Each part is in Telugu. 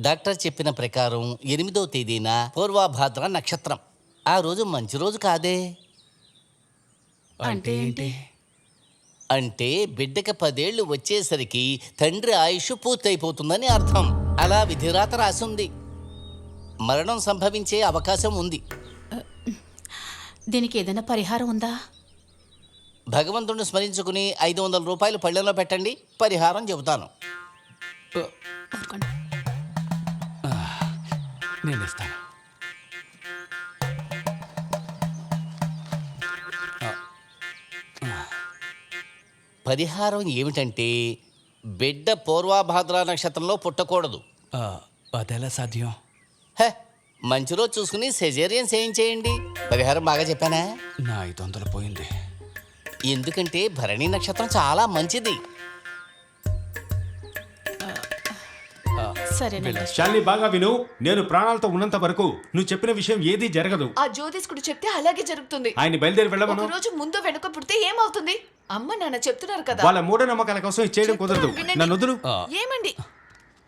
డాక్టర్ చెప్పిన ప్రకారం ఎనిమిదో తేదీన పూర్వాభాద్ర నక్షత్రం. ఆ రోజు మంచి రోజు కాదే? అంటే ఏంటి? అంటే బిడ్డకి పదేళ్ళు వచ్చేసరికి తండ్రి ఆయుష్ పూర్తయిపోతుందని అర్థం. అలా విధిరాత రాసింది. మరణం సంభవించే అవకాశం ఉంది. దీనికి ఏదైనా పరిహారం ఉందా? భగవంతుడిని స్మరించుకుని ఐదు వందల రూపాయలు పళ్ళెంలో పెట్టండి. పరిహారం చెబుతాను. నేను ఇస్తాను. పరిహారం ఏమిటంటే బిడ్డ పూర్వాభాద్ర నక్షత్రంలో పుట్టకూడదు. అదెలా సాధ్యం? హే మంచి రోజు చూసుకుని సెజేరియన్ చేయించేయండి పరిహారం బాగా చెప్పానా? నా ఐదు వందలు పోయింది. ఎందుకంటే భరణి నక్షత్రం చాలా మంచిది. సరేనండి శాలిని బాగా విను. నేను ప్రాణాలతో ఉన్నంత వరకు నువ్వు చెప్పిన విషయం ఏదీ జరగదు. ఆ జ్యోతిష్కుడు చెప్తే అలాగే జరుగుతుంది. ఆయన బయలుదేరి వెళ్ళమను. ఒక రోజు ముందు వెనుక పుడితే ఏమవుతుంది? అమ్మ నాన్న చెప్తున్నారు కదా. వాళ్ళ మూఢనమ్మకాల కోసం ఇది చేయడం కుదరదు. వినండి. నన్ను వదులు. ఏమండి?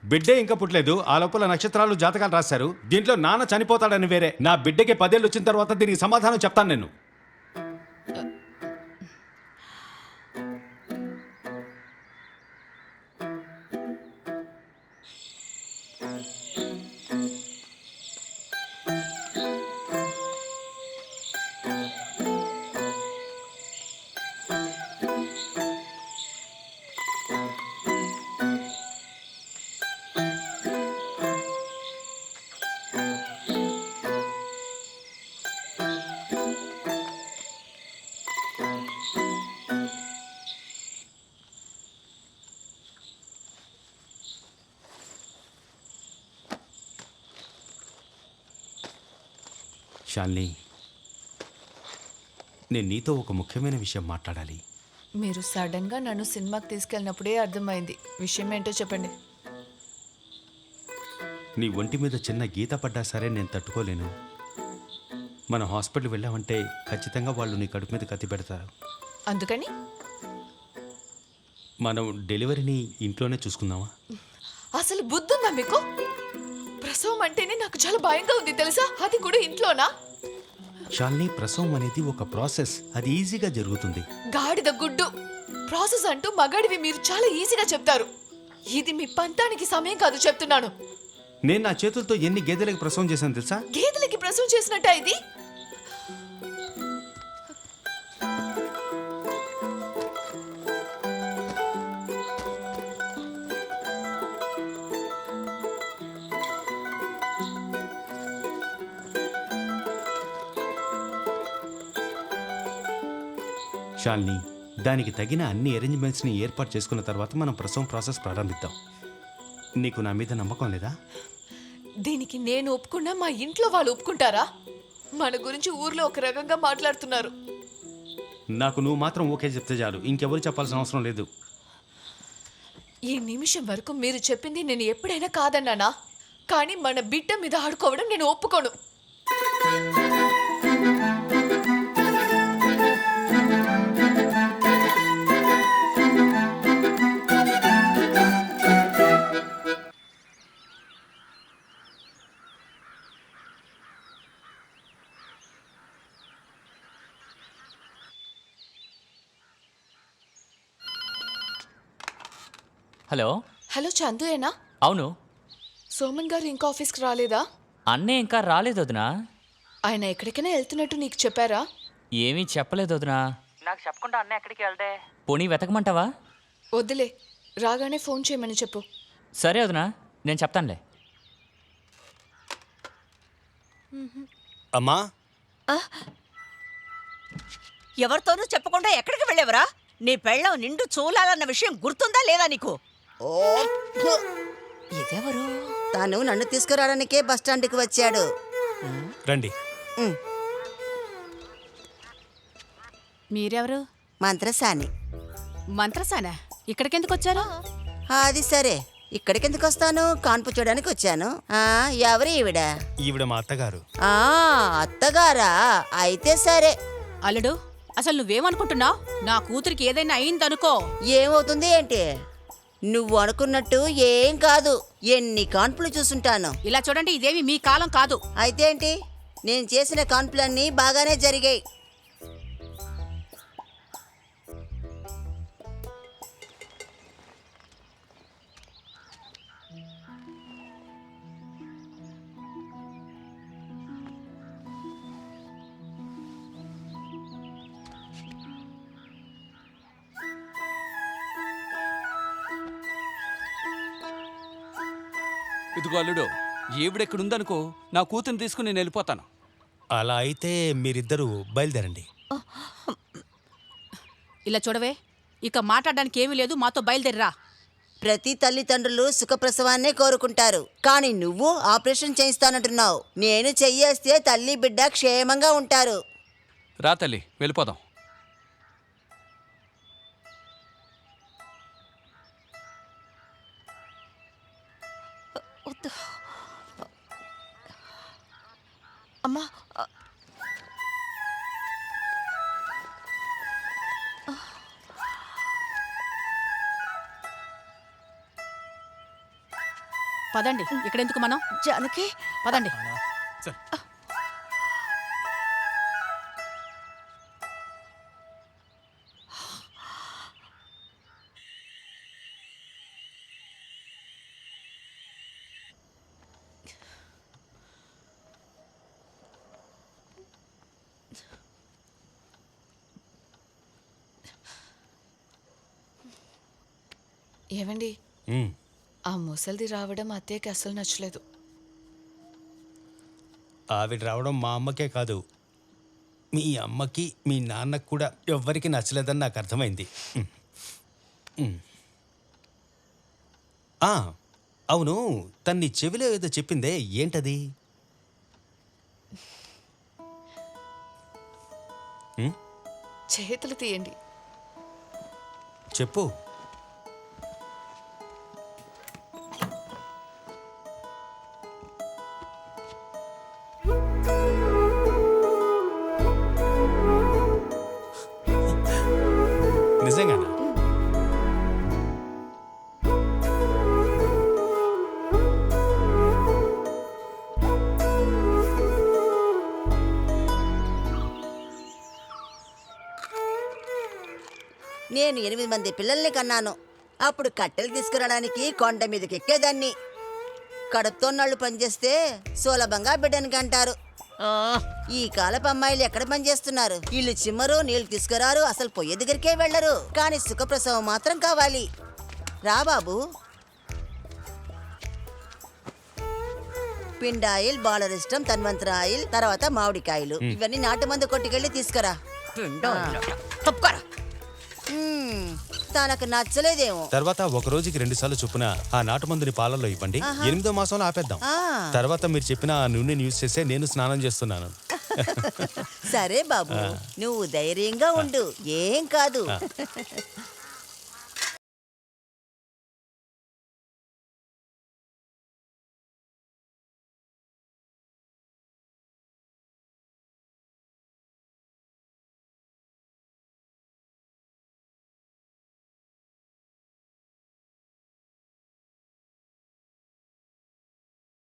బిడ్డే ఇంకా పుట్టలేదు. ఆ లోపల నక్షత్రాలు జాతకాలు రాశారు. దీంట్లో నాన్న చనిపోతాడని వేరే. నా బిడ్డకి పదేళ్ళు వచ్చిన తర్వాత దీనికి సమాధానం చెప్తాను నేను. Bye. శాలిని నేను నీతో ఒక ముఖ్యమైన విషయం మాట్లాడాలి. మీరు సడన్గా నన్ను సినిమాకి తీసుకెళ్ళినప్పుడే అర్థమైంది. విషయం ఏంటో చెప్పండి. నీ ఒంటి మీద చిన్న గీత పడ్డా సరే నేను తట్టుకోలేను. మనం హాస్పిటల్ వెళ్ళామంటే ఖచ్చితంగా వాళ్ళు నీ కడుపు మీద కత్తి పెడతారు. అందుకని? మనం డెలివరీని ఇంట్లోనే చూసుకుందామా? అసలు బుద్ధుందా మీకు? ప్రసవం అంటేనే నాకు చాలా భయంగా ఉంది తెలుసా? అది కూడా ఇంట్లోనా? షాల్ని ప్రసవం అనేది ఒక ప్రాసెస్. అది ఈజీగా జరుగుతుంది. గాడిద గుడ్డు. ప్రాసెస్ అంటూ మగాడివి మీరు చాలా ఈజీగా చెప్తారు. ఇది మీ పంతానికి సమయం కాదు చెప్తున్నాను. నేను నా చేతులతో ఎన్ని గేదెలకు ప్రసవం చేశాను తెలుసా? గేదెలకి ప్రసవం చేసినట్ట ఇది? షాల్ని దానికి తగిన అన్ని అరేంజ్మెంట్స్ని ఏర్పాటు చేసుకున్న తర్వాత మనం ప్రసవం ప్రాసెస్ ప్రారంభిద్దాం. నీకు నా మీద నమ్మకం లేదా? దీనికి నేను ఒప్పుకున్నా మా ఇంట్లో వాళ్ళు ఒప్పుకుంటారా? మన గురించి ఊర్లో ఒక రకంగా మాట్లాడుతున్నారు. నాకు నువ్వు మాత్రం ఓకే చెప్తే చాలు. ఇంకెవరు చెప్పాల్సిన అవసరం లేదు. ఈ నిమిషం వరకు మీరు చెప్పింది నేను ఎప్పుడైనా కాదన్నానా? కానీ మన బిడ్డ మీద ఆడుకోవడం నేను ఒప్పుకోను. హలో? హలో చందుయేనా అవును. సోమన్ గారు ఇంకా ఆఫీస్కి రాలేదా? అన్నే ఇంకా రాలేదు వదినా. ఆయన ఎక్కడికైనా వెళ్తున్నట్టు నీకు చెప్పారా? ఏమీ చెప్పలేదు వదినా. నాకు చెప్పకుండా అన్న ఎక్కడికి వెళ్తే? పోనీ వెతకమంటావా? వద్దులే రాగానే ఫోన్ చేయమని చెప్పు. సరే వదినా నేను చెప్తానులే. అమ్మా. ఎవరితోనూ చెప్పకుండా ఎక్కడికి వెళ్ళేవరా? నీ పెళ్ళం నిండు చూలాలన్న విషయం గుర్తుందా లేదా నీకు. ఇదెవరు? తను నన్ను తీసుకురావడానికే బస్ స్టాండ్కి వచ్చాడు. రండి. మీరెవరు? మంత్రసాని. మంత్రసాన? ఇక్కడికెందుకు వచ్చారు? అది సరే. ఇక్కడికి ఎందుకు వస్తాను? కాన్పు చూడడానికి వచ్చాను. ఆ ఎవరు ఈవిడ? ఈవిడ మా అత్తగారు. ఆ అత్తగారా? అయితే సరే. అల్లుడు అసలు నువ్వేమనుకుంటున్నావు? నా కూతురికి ఏదైనా అయిందనుకో. ఏమవుతుంది ఏంటి? నువ్వు అనుకున్నట్టు ఏం కాదు. ఎన్ని కాన్పులు చూసుంటాను. ఇలా చూడండి ఇదేమి మీ కాలం కాదు. అయితే ఏంటి? నేను చేసిన కాన్పులన్నీ బాగానే జరిగాయి. ఇదిగో అల్లుడు ఈవిడెక్కడుందనుకో నా కూతురు తీసుకుని నేను వెళ్ళిపోతాను. అలా అయితే మీరిద్దరూ బయలుదేరండి. ఇలా చూడవే ఇక మాట్లాడడానికి ఏమీ లేదు మాతో బయలుదేరిరా. ప్రతి తల్లిదండ్రులు సుఖప్రసవాన్నే కోరుకుంటారు కానీ నువ్వు ఆపరేషన్ చేయిస్తానంటున్నావు. నేను చెయ్యేస్తే తల్లి బిడ్డ క్షేమంగా ఉంటారు. రా తల్లి వెళ్ళిపోదాం. అమ్మా పదండి ఇక్కడెందుకు మనం? జానకి. పదండి. ఏవండి. ఆ ముసలిది రావడం అత్తయ్యకి అసలు నచ్చలేదు. ఆవిడ రావడం మా అమ్మకే కాదు. మీ అమ్మకి మీ నాన్నకు కూడా ఎవ్వరికి నచ్చలేదని నాకు అర్థమైంది. అవును తన్ని చెవిలో ఏదో చెప్పిందే ఏంటది? చేతులు తీయండి. చెప్పు. నిజంగానా? నేను ఎనిమిది మంది పిల్లల్ని కన్నాను. అప్పుడు కట్టెలు తీసుకురావడానికి కొండ మీదకి ఎక్కేదాన్ని. కడుపుతోన్నాళ్ళు పనిచేస్తే సులభంగా బిడ్డని కంటారు. ఆ, ఈ కాలపు అమ్మాయిలు ఎక్కడ పనిచేస్తున్నారు? ఇల్లు చిమ్మరు నీళ్ళు తీసుకురారు అసలు పొయ్యి దగ్గరికే వెళ్ళరు. కానీ సుఖప్రసవం మాత్రం కావాలి. రా బాబు. పిండాయిల్ బాలరిష్టం తన్వంతర ఆయిల్ తర్వాత మామిడికాయలు. ఇవన్నీ నాటు మందు కొట్టుకెళ్ళి తీసుకురా. మ్మ్, తనకు నచ్చలేదేమో. తర్వాత ఒక రోజుకి రెండు సార్లు చొప్పున ఆ నాటు మందుని పాలల్లో ఇవ్వండి. ఎనిమిదో మాసంలో ఆపేద్దాం. ఆ, తర్వాత మీరు చెప్పిన ఆ నూనెని యూజ్ చేసే నేను స్నానం చేస్తున్నాను. సరే బాబు నువ్వు ధైర్యంగా ఉండు. ఏం కాదు.